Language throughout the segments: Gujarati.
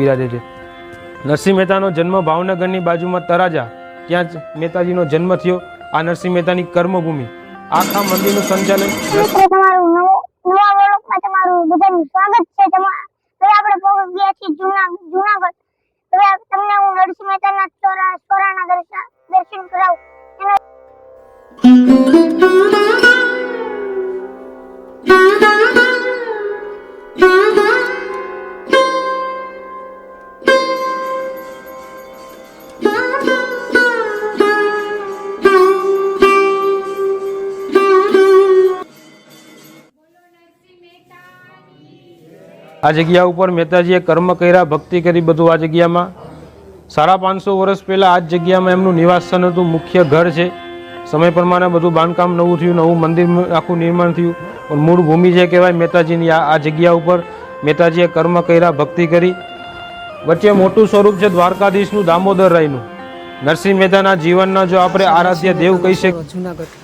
બિરાજે છે. નરસિંહ મહેતાનો જન્મ ભાવનગરની બાજુમાં તરાજા, ત્યાં જ મહેતાજીનો જન્મ થયો. આ નરસિંહ મહેતાની કર્મભૂમિ. આખા મંદિરનું સંચાલન તમારું નવા તમારું બધાનું સ્વાગત છે. તમા હવે આપણે પહોંચી ગયા છીએ જૂના હું નરસિંહ મહેતાના ચોરા દર્શન કરાવું. આ જગ્યા ઉપર મહેતાજીએ કર્મ કર્યા, ભક્તિ કરી બધું આ જગ્યામાં. સાડા પાંચસો વર્ષ પહેલાં આ જ જગ્યામાં એમનું નિવાસસ્થાન હતું, મુખ્ય ઘર છે. સમય પ્રમાણે બધું બાંધકામ નવું થયું, નવું મંદિર આખું નિર્માણ થયું. પણ મૂળ ભૂમિ છે કહેવાય મહેતાજીની આ જગ્યા ઉપર મહેતાજીએ કર્મ કર્યા, ભક્તિ કરી. વચ્ચે મોટું સ્વરૂપ છે દ્વારકાધીશનું દામોદર રાયનું. નરસિંહ મહેતાના જીવનના જો આપણે આરાધ્ય દેવ કહી શકીએ જુનાગઢ.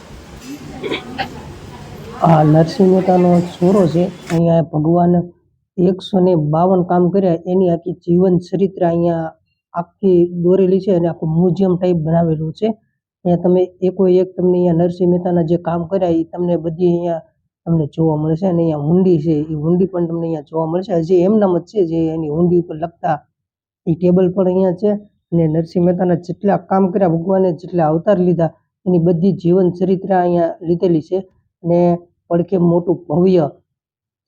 આ નરસિંહ મહેતાનો છોરો છે, અહીંયા ભગવાન એકસો ને બાવન કામ કર્યા. એની આખી જીવન ચરિત્ર અહીંયા આખી દોરેલી છે અને આખું મ્યુઝિયમ ટાઈપ બનાવેલું છે. અહીંયા તમે એકો એક તમને અહીંયા નરસિંહ મહેતાના જે કામ કર્યા એ તમને બધી અહીંયા તમને જોવા મળશે અને અહીંયા હુંડી છે એ હુંડી પણ તમને અહીંયા જોવા મળશે હજી એમનામ જ છે, જે એની હુંડી ઉપર લખતા એ ટેબલ પણ અહીંયા છે. અને નરસિંહ મહેતાના જેટલા કામ કર્યા, ભગવાને જેટલા અવતાર લીધા, એની બધી જીવન ચરિત્ર અહીંયા લીધેલી છે. અને પડખે મોટું ભવ્ય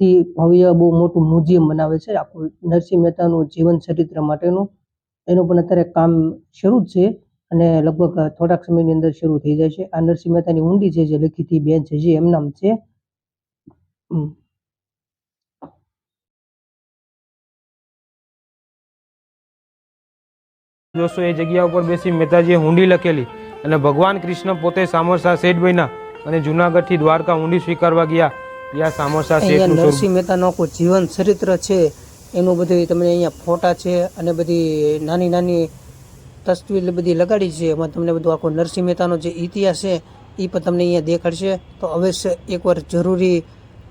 થી ભવ્ય બહુ મોટું મ્યુઝિયમ બનાવે છે. આખું નરસિંહ મહેતાનું જીવન ચરિત્ર માટેનું. એનું પણ અત્યારે કામ શરૂ જ છે અને લગભગ થોડાક સમયની અંદર શરૂ થઈ જાય છે. આ નરસિંહ મહેતાની ઊંડી છે જે લખીથી બેન છે, જે એમ નામ છે. જોશો એ જગ્યા ઉપર બેસી મહેતાજીએ હુંડી લખેલી અને ભગવાન કૃષ્ણ પોતે સામરસા શેઠ બન્યા અને જુનાગઢથી દ્વારકા હુંડી સ્વીકારવા ગયા. ત્યાં સામરસા અહીંયા નરસિંહ મહેતાનું આખું જીવન ચરિત્ર છે. એનું બધું તમને અહીંયા ફોટા છે અને બધી નાની નાની તસવીર બધી લગાડી છે. એમાં તમને બધું આખો નરસિંહ મહેતાનો જે ઇતિહાસ છે એ પણ તમને અહીંયા દેખાડશે. તો અવશ્ય એકવાર જરૂરી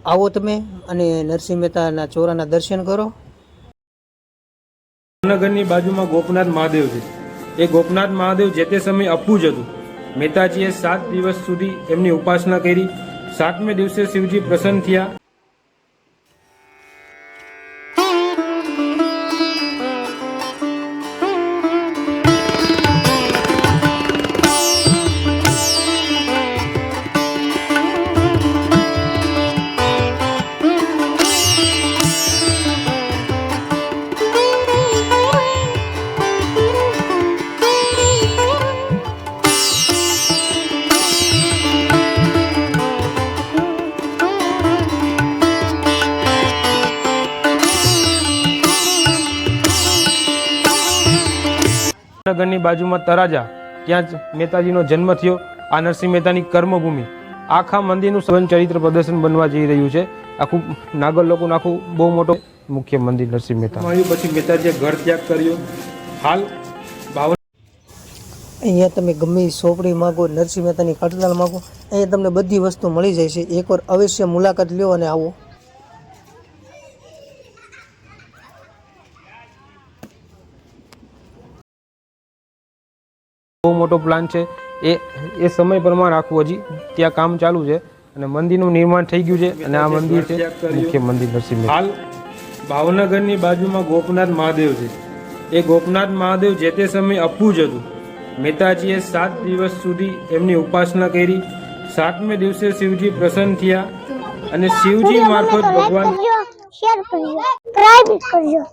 આવો તમે અને નરસિંહ મહેતાના ચોરાના દર્શન કરો. ભાવનગરની બાજુમાં ગોપનાથ મહાદેવ છે. એ ગોપનાથ મહાદેવ જે તે સમયે અપૂજ હતું. મહેતાજીએ સાત દિવસ સુધી એમની ઉપાસના કરી સાતમે દિવસે શિવજી પ્રસન્ન થયા. ભાવનગરની બાજુમાં તરાજા ત્યાં જ નેતાજીનો જન્મ થયો આ નરસિંહ મહેતાની કર્મભૂમિ. આખા મંદિરનું સવન ચરિત્ર પ્રદર્શન બનવા જઈ રહ્યું છે. આખું નાગર લોકોનું આખું બહુ મોટો મુખ્ય મંદિર નરસિંહ મહેતા. આવ્યું પછી મહેતાજીએ ઘર ત્યાગ કર્યો. હાલ બાવન અહીંયા તમે ગમે સોપડી માગો નરસિંહ મહેતાની કટલાલ માગો અહીંયા તમને બધી વસ્તુ મળી જાય છે. એકવાર અવશ્ય મુલાકાત લ્યો અને આવો. બહુ મોટો પ્લાન છે. એ એ સમય પ્રમાણે રાખવું. હજી ત્યાં કામ ચાલુ છે અને મંદિરનું નિર્માણ થઈ ગયું છે અને આ મંદિર છે મુખ્ય મંદિર નરસિંહ હાલ ભાવનગરની બાજુમાં ગોપનાથ મહાદેવ છે. એ ગોપનાથ મહાદેવ જે તે સમયે અપૂજ હતું. મહેતાજીએ સાત દિવસ સુધી એમની ઉપાસના કરી. સાતમે દિવસે શિવજી પ્રસન્ન થયા અને શિવજી મારફત ભગવાન શેર કરજો સબસ્ક્રાઇબ કરજો.